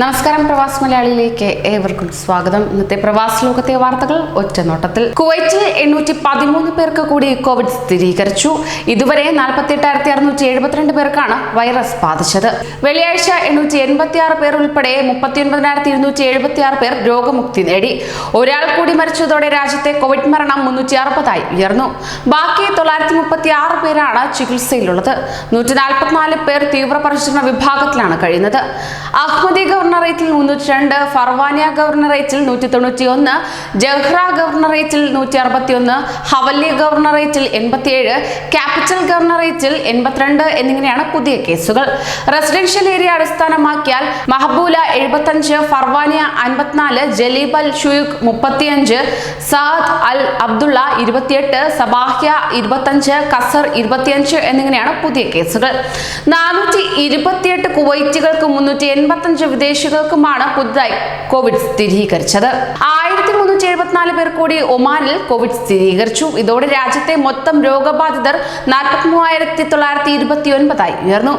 നമസ്കാരം പ്രവാസ് മലയാളിയിലേക്ക് ഏവർക്കും സ്വാഗതം. ഇന്നത്തെ പ്രവാസ് ലോകത്തെ വാർത്തകൾ ഒറ്റനോട്ടത്തിൽ. കുവൈറ്റിൽ എണ്ണൂറ്റി പതിമൂന്ന് പേർക്ക് കൂടി കോവിഡ് സ്ഥിരീകരിച്ചു. ഇതുവരെ നാൽപ്പത്തി എട്ടായിരത്തി അറുന്നൂറ്റി എഴുപത്തിരണ്ട് പേർക്കാണ് വൈറസ് ബാധിച്ചത്. വെള്ളിയാഴ്ച എണ്ണൂറ്റി എൺപത്തി ആറ് പേർ ഉൾപ്പെടെ മുപ്പത്തിയൊൻപതിനായിരത്തി ഇരുന്നൂറ്റി എഴുപത്തി ആറ് പേർ രോഗമുക്തി നേടി. ഒരാൾ കൂടി മരിച്ചതോടെ രാജ്യത്തെ കോവിഡ് മരണം മുന്നൂറ്റി അറുപതായി ഉയർന്നു. ബാക്കി തൊള്ളായിരത്തി മുപ്പത്തി ആറ് പേരാണ് ചികിത്സയിലുള്ളത്. നൂറ്റി നാൽപ്പത്തിനാല് പേർ തീവ്രപരിചരണ വിഭാഗത്തിലാണ് കഴിയുന്നത്. അഹമ്മദി ഗവർണറേറ്റിൽ മുന്നൂറ്റി രണ്ട് ഫർവാനിയ ഗവർണറേറ്റിൽ നൂറ്റി തൊണ്ണൂറ്റി ഒന്ന് ജഹ്റ ഗവർണറേറ്റിൽ നൂറ്റി അറുപത്തി ഒന്ന് ഹവല്ലി ഗവർണറേറ്റിൽ എൺപത്തിയേഴ് ക്യാപിറ്റൽ ഗവർണറേറ്റിൽ എൺപത്തിരണ്ട് എന്നിങ്ങനെയാണ് പുതിയ കേസുകൾ. റെസിഡൻഷ്യൽ ഏരിയ അടിസ്ഥാനമാക്കിയാൽ മഹബൂല എഴുപത്തഞ്ച് ഫർവാനിയ അൻപത്തിനാല് ജലീബ് അൽ ഷുയുഖ് മുപ്പത്തിയഞ്ച് സാദ് അൽ അബ്ദുള്ള ഇരുപത്തിയെട്ട് സബാഹ്യ ഇരുപത്തഞ്ച് കസർ ഇരുപത്തിയഞ്ച് എന്നിങ്ങനെയാണ് പുതിയ കേസുകൾ. നാനൂറ്റി ഇരുപത്തിയെട്ട് കുവൈറ്റുകൾക്ക് മുന്നൂറ്റി എൺപത്തഞ്ച് വിദേശികൾക്കുമാണ് പുതുതായി കോവിഡ് സ്ഥിരീകരിച്ചത്. ആയിരത്തി മുന്നൂറ്റി എഴുപത്തിനാല് പേർ കൂടി ഒമാനിൽ കോവിഡ് സ്ഥിരീകരിച്ചു. ഇതോടെ രാജ്യത്തെ മൊത്തം രോഗബാധിതർ നാൽപ്പത്തി മൂവായിരത്തി തൊള്ളായിരത്തി ഇരുപത്തി ഉയർന്നു.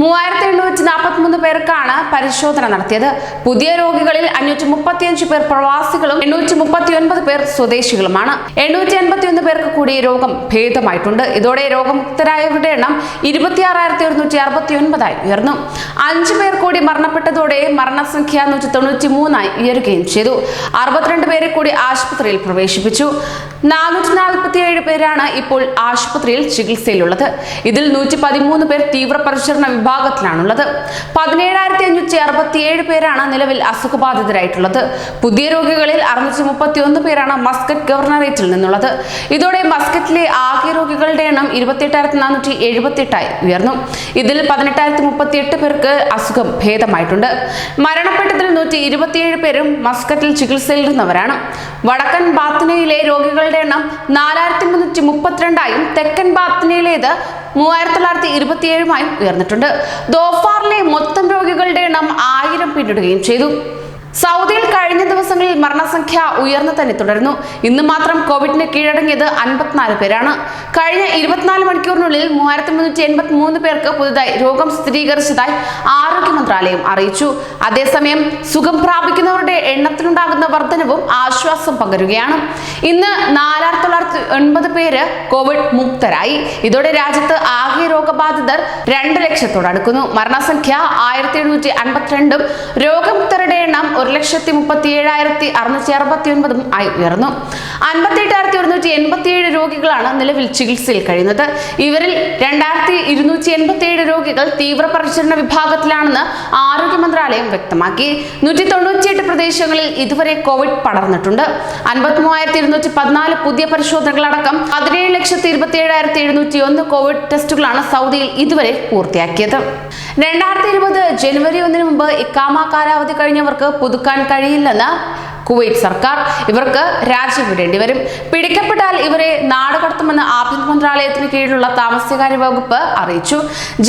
മൂവായിരത്തി എണ്ണൂറ്റി നാൽപ്പത്തി മൂന്ന് പേർക്കാണ് പരിശോധന നടത്തിയത്. പുതിയ രോഗികളിൽ അഞ്ഞൂറ്റി മുപ്പത്തിയഞ്ച് പേർ പ്രവാസികളും എണ്ണൂറ്റി മുപ്പത്തി ഒൻപത് പേർ സ്വദേശികളുമാണ്. എണ്ണൂറ്റി എൺപത്തി ഒന്ന് പേർക്ക് കൂടി രോഗം ഭേദമായിട്ടുണ്ട്. ഇതോടെ രോഗമുക്തരായവരുടെ എണ്ണം ഇരുപത്തി ആറായിരത്തി ഒരുന്നൂറ്റി അറുപത്തി ഒൻപതായി ഉയർന്നു. അഞ്ചു പേർ കൂടി മരണപ്പെട്ടതോടെ മരണസംഖ്യ നൂറ്റി തൊണ്ണൂറ്റി മൂന്നായി ഉയരുകയും ചെയ്തു. അറുപത്തിരണ്ട് പേരെ കൂടി ആശുപത്രിയിൽ പ്രവേശിപ്പിച്ചു. നാനൂറ്റി നാൽപ്പത്തി ഏഴ് പേരാണ് ഇപ്പോൾ ആശുപത്രിയിൽ ചികിത്സയിലുള്ളത്. ഇതിൽ നൂറ്റി പതിമൂന്ന് പേർ തീവ്രപരിചരണ വിഭാഗത്തിലാണുള്ളത് പതിനേഴായിരത്തി അഞ്ഞൂറ്റി അറുപത്തി ഏഴ് പേരാണ് നിലവിൽ അസുഖബാധിതരായിട്ടുള്ളത്. പുതിയ രോഗികളിൽ അറുന്നൂറ്റി മുപ്പത്തി ഒന്ന് പേരാണ് മസ്കറ്റ് ഗവർണറേറ്റിൽ നിന്നുള്ളത്. ഇതോടെ മസ്കറ്റിലെ ആകെ രോഗികളുടെ എണ്ണം ഇരുപത്തിയെട്ടായിരത്തി നാനൂറ്റി എഴുപത്തിയെട്ടായി ഉയർന്നു. ഇതിൽ പതിനെട്ടായിരത്തി മുപ്പത്തി എട്ട് പേർക്ക് അസുഖം ഭേദമായിട്ടുണ്ട്. മരണപ്പെട്ടതിൽ നൂറ്റി ഇരുപത്തിയേഴ് പേരും മസ്കറ്റിൽ ചികിത്സയിലിരുന്നവരാണ്. വടക്കൻ ബാത്തിനയിലെ രോഗികളുടെ എണ്ണം നാലായിരത്തി മുന്നൂറ്റി മുപ്പത്തിരണ്ടായും തെക്കൻ ബാത്തിനയിലേത് മൂവായിരത്തി തൊള്ളായിരത്തി ഇരുപത്തിയേഴുമായും ഉയർന്നിട്ടുണ്ട്. ദോഫാറിലെ മൊത്തം രോഗികളുടെ എണ്ണം ആയിരം പിന്നിടുകയും ചെയ്തു. സൗദിയിൽ കഴിഞ്ഞ ദിവസങ്ങളിൽ മരണസംഖ്യ ഉയർന്നു തന്നെ തുടരുന്നു. ഇന്ന് മാത്രം കോവിഡിന് കീഴടങ്ങിയത് അൻപത്തിനാല് പേരാണ്. കഴിഞ്ഞ ഇരുപത്തിനാല് മണിക്കൂറിനുള്ളിൽ മൂവായിരത്തി മുന്നൂറ്റി എൺപത്തി മൂന്ന് പേർക്ക് പുതുതായി രോഗം സ്ഥിരീകരിച്ചതായി ആരോഗ്യ മന്ത്രാലയം അറിയിച്ചു. അതേസമയം സുഖം പ്രാപിക്കുന്നവരുടെ എണ്ണത്തിലുണ്ടാകുന്ന വർധനവും ആശ്വാസം പകരുകയാണ്. ഇന്ന് നാലായിരത്തി തൊള്ളായിരത്തി എൺപത് പേര് കോവിഡ് മുക്തരായി. ഇതോടെ രാജ്യത്ത് ആകെ രോഗബാധിതർ രണ്ട് ലക്ഷത്തോടടുക്കുന്നു. മരണസംഖ്യ ആയിരത്തി എഴുന്നൂറ്റി അൻപത്തിരണ്ടും രോഗമുക്തരുടെ എണ്ണം ഒരു ലക്ഷത്തി മുപ്പത്തി ഏഴായിരത്തി അറുന്നൂറ്റി അറുപത്തി ഒൻപതും ആയി ഉയർന്നു. അൻപത്തി എട്ടായിരത്തി ഒരുന്നൂറ്റി എൺപത്തി ഏഴ് രോഗികളാണ് നിലവിൽ ചികിത്സയിൽ കഴിയുന്നത്. ഇവരിൽ രണ്ടായിരത്തി ഇരുന്നൂറ്റി എൺപത്തി ഏഴ് രോഗികൾ തീവ്രപരിചരണ വിഭാഗത്തിലാണെന്ന് ആരോഗ്യ മന്ത്രാലയം വ്യക്തമാക്കി. നൂറ്റി തൊണ്ണൂറ്റിയെട്ട് പ്രദേശങ്ങളിൽ ഇതുവരെ കോവിഡ് പടർന്നിട്ടുണ്ട്. അൻപത്തി മൂവായിരത്തി ഇരുന്നൂറ്റി പതിനാല് പുതിയ പരിശോധനകളടക്കം പതിനേഴ് ലക്ഷത്തി ഇരുപത്തി ഏഴായിരത്തി എഴുന്നൂറ്റി ഒന്ന് കോവിഡ് ടെസ്റ്റുകളാണ് സൗദിയിൽ ഇതുവരെ പൂർത്തിയാക്കിയത്. രണ്ടായിരത്തി ഇരുപത് ജനുവരി ഒന്നിന് മുമ്പ് ഇക്കാമ കാലാവധി കഴിഞ്ഞവർക്ക് പുതുക്കാൻ കഴിയില്ലെന്ന് കുവൈറ്റ് സർക്കാർ ഇവർക്ക് രാജ്യം വിടേണ്ടി വരും. പിടിക്കപ്പെട്ടാൽ ഇവരെ നാടുകടത്തുമെന്ന് ആഭ്യന്തര മന്ത്രാലയത്തിന് കീഴിലുള്ള താമസകാര്യ വകുപ്പ് അറിയിച്ചു.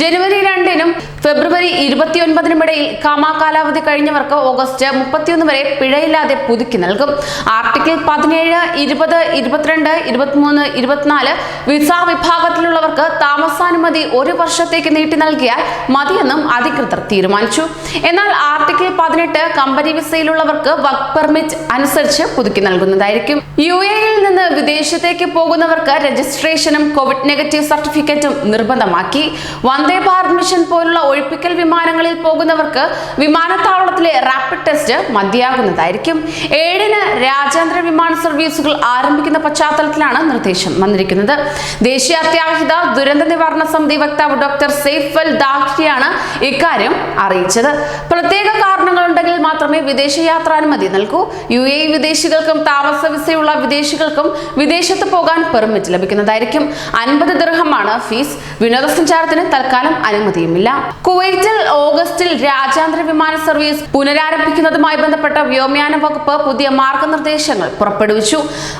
ജനുവരി രണ്ടിനും ഫെബ്രുവരി ഇരുപത്തിയൊൻപതിനും ഇടയിൽ കാമാ കാലാവധി കഴിഞ്ഞവർക്ക് ഓഗസ്റ്റ് മുപ്പത്തിയൊന്ന് വരെ പിഴയില്ലാതെ പുതുക്കി നൽകും. ആർട്ടിക്കിൾ പതിനേഴ് ഇരുപത് ഇരുപത്തിരണ്ട് ഇരുപത്തിമൂന്ന് ഇരുപത്തിനാല് വിസ വിഭാഗത്തിലുള്ളവർക്ക് താമസാനുമതി ഒരു വർഷത്തേക്ക് നീട്ടി നൽകിയാൽ മതിയെന്നും അധികൃതർ തീരുമാനിച്ചു. എന്നാൽ ആർട്ടിക്കിൾ പതിനെട്ട് കമ്പനി വിസയിലുള്ളവർക്ക് വർക്ക് പെർമിറ്റ് അനുസരിച്ച് പുതുക്കി നൽകുന്നതായിരിക്കും. യു എയിൽ നിന്ന് വിദേശത്തേക്ക് പോകുന്നവർക്ക് രജിസ്ട്രേഷനും കോവിഡ് നെഗറ്റീവ് സർട്ടിഫിക്കറ്റും നിർബന്ധമാക്കി. വന്ദേ ഭാരത് മിഷൻ പോലുള്ള ഒഴിപ്പിക്കൽ വിമാനങ്ങളിൽ പോകുന്നവർക്ക് വിമാനത്താവളത്തിലെ റാപ്പിഡ് ടെസ്റ്റ് മതിയാകുന്നതായിരിക്കും. ഏഴിന് രാജ്യാന്തര വിമാന സർവീസുകൾ ആരംഭിക്കുന്ന പശ്ചാത്തലത്തിലാണ് നിർദ്ദേശം വന്നിരിക്കുന്നത്. ദേശീയ അത്യാഹിത ദുരന്ത നിവാരണ സമിതി വക്താവ് ഡോക്ടർ സെയ്ഫൽ ദാഖിയാണ് ഇക്കാര്യം അറിയിച്ചത്. പ്രത്യേക കാരണങ്ങളുണ്ടെങ്കിൽ മാത്രമേ വിദേശ യാത്രാനുമതി നൽകൂ. യു എ വിദേശികൾക്കും താമസ വിസയുള്ള വിദേശികൾക്കും വിദേശത്ത് പോകാൻ പെർമിറ്റ് ലഭിക്കുന്നതായിരിക്കും. അൻപത് ദൃഹമാണ് ഫീസ്. വിനോദസഞ്ചാരത്തിന് തൽക്കാലം അനുമതിയുമില്ല. കുവൈറ്റിൽ ഓഗസ്റ്റിൽ രാജ്യാന്തര വിമാന സർവീസ് പുനരാരംഭിക്കുന്നതുമായി ബന്ധപ്പെട്ട വ്യോമയാന വകുപ്പ് പുതിയ മാർഗനിർദ്ദേശങ്ങൾ പുറപ്പെടുവിച്ചു.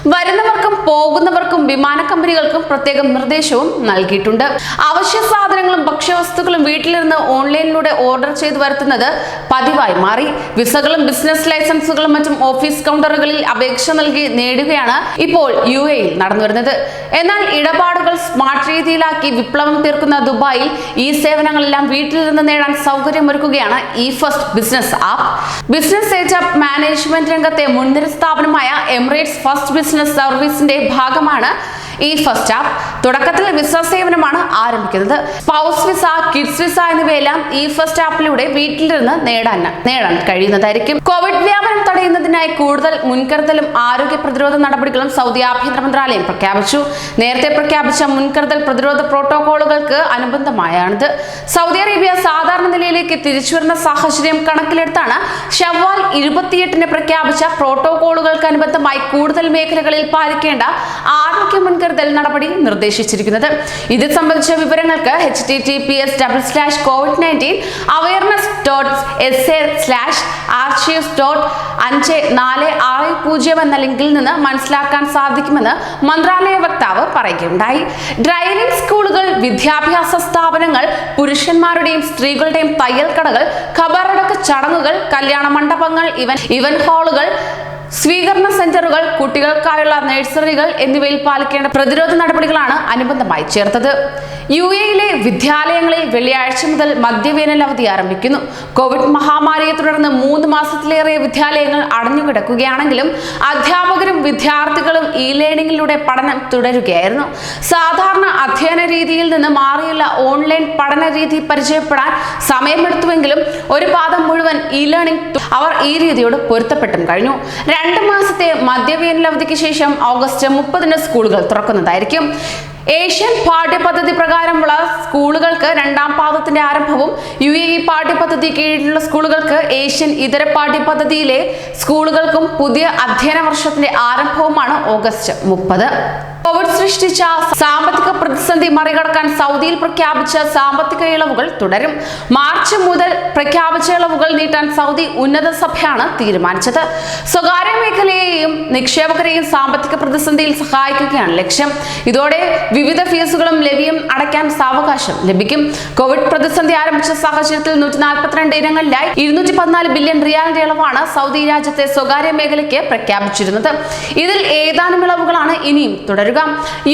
വരുന്നവർക്കും പോകുന്നവർക്കും വിമാന കമ്പനികൾക്കും പ്രത്യേകം നിർദ്ദേശവും നൽകിയിട്ടുണ്ട്. അവശ്യ സാധനങ്ങളും ഭക്ഷ്യവസ്തുക്കളും വീട്ടിലിരുന്ന് ഓൺലൈനിലൂടെ ഓർഡർ ചെയ്തു വരുത്തുന്നത് പതിവായി മാറി. വിസകളും ബിസിനസ് ലൈസൻസുകളും മറ്റും ഓഫീസ് കൗണ്ടറുകളിൽ അപേക്ഷ നൽകി നേടുകയാണ് ഇപ്പോൾ യു എയിൽ നടന്നുവരുന്നത്. എന്നാൽ ഇടപാടുകൾ സ്മാർട്ട് രീതിയിലാക്കി വിപ്ലവം തീർക്കുന്ന ദുബായിൽ ഈ സേവനങ്ങളെല്ലാം വീട്ടിൽ നിന്ന് നേടാൻ സൗകര്യമൊരുക്കുകയാണ് e first business app. Business setup management രംഗത്തെ മുൻനിര സ്ഥാപനമായ എമിറേറ്റ്സ് ഫസ്റ്റ് ബിസിനസ് സർവീസിന്റെ ഭാഗമാണ് ഈ ഫസ്റ്റ് ആപ്പ്. തുടക്കത്തിൽ വിസ സേവനമാണ് ആരംഭിക്കുന്നത്. സ്പൗസ് വിസ കിഡ്സ് വിസ എന്നിവയെല്ലാം ഈ ഫസ്റ്റ് ആപ്പിലൂടെ വീട്ടിലിരുന്ന് നേടാൻ നേടാൻ കഴിയുന്നതായിരിക്കും. കോവിഡ് വ്യാപനം തടയുന്നതിനായി കൂടുതൽ മുൻകരുതലും ആരോഗ്യ പ്രതിരോധ നടപടികളും സൗദി ആഭ്യന്തര മന്ത്രാലയം പ്രഖ്യാപിച്ചു. നേരത്തെ പ്രഖ്യാപിച്ച മുൻകരുതൽ പ്രതിരോധ പ്രോട്ടോകോളുകൾക്ക് അനുബന്ധമായാണിത്. സൗദി അറേബ്യ സാധാരണ നിലയിലേക്ക് തിരിച്ചുവരുന്ന സാഹചര്യം കണക്കിലെടുത്താണ് ഷവ്വാൽ ഇരുപത്തിയെട്ടിന് പ്രഖ്യാപിച്ച പ്രോട്ടോകോളുകൾക്ക് അനുബന്ധമായി കൂടുതൽ മേഖലകളിൽ പാലിക്കേണ്ട ആരോഗ്യ മുൻകരുതൽ നടപടി നിർദ്ദേശിച്ചിരിക്കുന്നത്. ഇത് സംബന്ധിച്ച വിവരങ്ങൾക്ക് H T T P S double slash covid nineteen awareness dot S A slash archives dot അഞ്ച് നാല് ആറ് പൂജ്യം എന്ന ലിങ്കിൽ നിന്ന് മനസ്സിലാക്കാൻ സാധിക്കുമെന്ന് മന്ത്രാലയ വക്താവ് പറയുകയുണ്ടായി. ഡ്രൈവിംഗ് സ്കൂളുകൾ വിദ്യാഭ്യാസ സ്ഥാപനങ്ങൾ പുരുഷന്മാരുടെയും സ്ത്രീകളുടെയും തയ്യൽ കടകൾ ഖബറടക്ക ചടങ്ങുകൾ കല്യാണ മണ്ഡപങ്ങൾ ഇവൻ ഇവൻ ഹാളുകൾ സ്വീകരണ സെന്ററുകൾ കുട്ടികൾക്കായുള്ള നഴ്സറികൾ എന്നിവയിൽ പാലിക്കേണ്ട പ്രതിരോധ നടപടികളാണ് അനുബന്ധമായി ചേർത്തത്. യു എയിലെ വിദ്യാലയങ്ങളിൽ വെള്ളിയാഴ്ച മുതൽ മദ്യവേനൽ അവധി ആരംഭിക്കുന്നു. കോവിഡ് മഹാമാരിയെ തുടർന്ന് മൂന്ന് മാസത്തിലേറെ വിദ്യാലയങ്ങൾ അടഞ്ഞുകിടക്കുകയാണെങ്കിലും അധ്യാപകരും വിദ്യാർത്ഥികളും ഇ ലേണിംഗിലൂടെ പഠനം തുടരുകയായിരുന്നു. സാധാരണ അധ്യയന രീതിയിൽ നിന്ന് മാറിയുള്ള ഓൺലൈൻ പഠന രീതി പരിചയപ്പെടാൻ സമയമെടുത്തുവെങ്കിലും ഒരു പാദം മുഴുവൻ ഇ ലേണിംഗ് അവർ ഈ രീതിയോട് പൊരുത്തപ്പെട്ടും കഴിഞ്ഞു. രണ്ട് മാസത്തെ മധ്യവേനൽ അവധിക്ക് ശേഷം ഓഗസ്റ്റ് മുപ്പതിന് സ്കൂളുകൾ തുറക്കുന്നതായിരിക്കും. ഏഷ്യൻ പാഠ്യപദ്ധതി പ്രകാരമുള്ള സ്കൂളുകൾക്ക് രണ്ടാം പാദത്തിന്റെ ആരംഭവും യു എ ഇ പാഠ്യപദ്ധതി കീഴിലുള്ള സ്കൂളുകൾക്ക് ഏഷ്യൻ ഇതര പാഠ്യപദ്ധതിയിലെ സ്കൂളുകൾക്കും പുതിയ അധ്യയന വർഷത്തിന്റെ ആരംഭവുമാണ് ഓഗസ്റ്റ് മുപ്പത്. കോവിഡ് സൃഷ്ടിച്ച സാമ്പത്തിക പ്രതിസന്ധി മറികടക്കാൻ സൗദിയിൽ പ്രഖ്യാപിച്ച സാമ്പത്തിക ഇളവുകൾ തുടരും. മാർച്ച് മുതൽ പ്രഖ്യാപിച്ച ഇളവുകൾ നീട്ടാൻ സൗദി ഉന്നത സഭയാണ് തീരുമാനിച്ചത്. സ്വകാര്യ മേഖലയെയും നിക്ഷേപകരെയും സാമ്പത്തിക പ്രതിസന്ധിയിൽ സഹായിക്കുകയാണ് ലക്ഷ്യം. ഇതോടെ വിവിധ ഫീസുകളും ലെവിയും അടയ്ക്കാൻ സാവകാശം ലഭിക്കും. കോവിഡ് പ്രതിസന്ധി ആരംഭിച്ച സാഹചര്യത്തിൽ നൂറ്റി നാൽപ്പത്തിരണ്ട് ഇനങ്ങളിലായി ഇരുന്നൂറ്റി പതിനാല് ബില്യൺ റിയാലിന്റെ ഇളവാണ് സൗദി രാജ്യത്തെ സ്വകാര്യ മേഖലയ്ക്ക് പ്രഖ്യാപിച്ചിരുന്നത്. ഇതിൽ ഏതാനും ഇളവുകളാണ് ഇനിയും തുടരുക.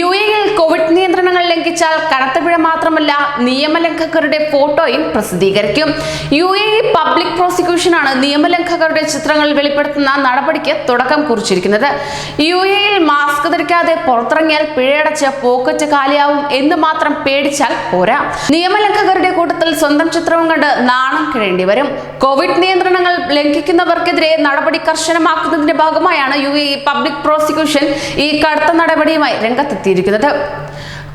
യു എയിൽ കോവിഡ് നിയന്ത്രണങ്ങൾ ലംഘിച്ചാൽ കനത്ത പിഴ മാത്രമല്ല നിയമലംഘകരുടെ ഫോട്ടോയും പ്രസിദ്ധീകരിക്കും. യു എ പബ്ലിക് പ്രോസിക്യൂഷനാണ് നിയമലംഘകരുടെ ചിത്രങ്ങൾ വെളിപ്പെടുത്തുന്ന നടപടിക്ക് തുടക്കം കുറിച്ചിരിക്കുന്നത്. യു എയിൽ മാസ്ക് ധരിക്കാതെ പുറത്തിറങ്ങിയാൽ പിഴയടച്ച് പോക്കറ്റ് കാലിയാവും എന്ന് മാത്രം പേടിച്ചാൽ പോരാ. നിയമലംഘകരുടെ കൂട്ടത്തിൽ സ്വന്തം ചിത്രവും കണ്ട് നാണം കിഴേണ്ടി വരും. കോവിഡ് നിയന്ത്രണങ്ങൾ ലംഘിക്കുന്നവർക്കെതിരെ നടപടി കർശനമാക്കുന്നതിന്റെ ഭാഗമായാണ് യു എ പബ്ലിക് പ്രോസിക്യൂഷൻ ഈ കടുത്ത നടപടിയുമായി രംഗത്തെത്തിയിരിക്കുന്നത്.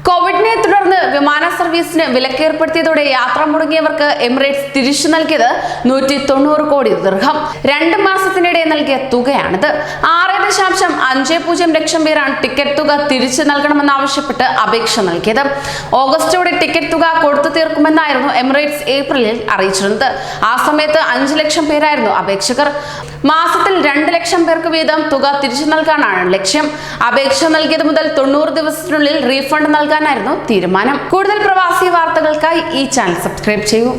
കോവിഡിനെ തുടർന്ന് വിമാന സർവീസിന് വിലക്കേർപ്പെടുത്തിയതോടെ യാത്ര മുടങ്ങിയവർക്ക് എമിറേറ്റ്സ് തിരിച്ചു നൽകിയത് നൂറ്റി തൊണ്ണൂറ് കോടി ദീർഘം രണ്ട് മാസത്തിനിടെ നൽകിയ തുകയാണിത്. ആറ് ദശാംശം അഞ്ച് പൂജ്യം ലക്ഷം പേരാണ് ടിക്കറ്റ് തുക തിരിച്ചു നൽകണമെന്നാവശ്യപ്പെട്ട് അപേക്ഷ നൽകിയത്. ഓഗസ്റ്റോടെ ടിക്കറ്റ് തുക കൊടുത്തു തീർക്കുമെന്നായിരുന്നു എമിറേറ്റ്സ് ഏപ്രിലിൽ അറിയിച്ചിരുന്നത്. ആ സമയത്ത് അഞ്ച് ലക്ഷം പേരായിരുന്നു അപേക്ഷകർ. മാസത്തിൽ രണ്ട് ലക്ഷം പേർക്ക് വീതം തുക തിരിച്ചു നൽകാനാണ് ലക്ഷ്യം. അപേക്ഷ നൽകിയത് മുതൽ തൊണ്ണൂറ് ദിവസത്തിനുള്ളിൽ റീഫണ്ട് നൽകാനായിരുന്നു തീരുമാനം. കൂടുതൽ പ്രവാസി വാർത്തകൾക്കായി ഈ ചാനൽ സബ്സ്ക്രൈബ് ചെയ്യൂ.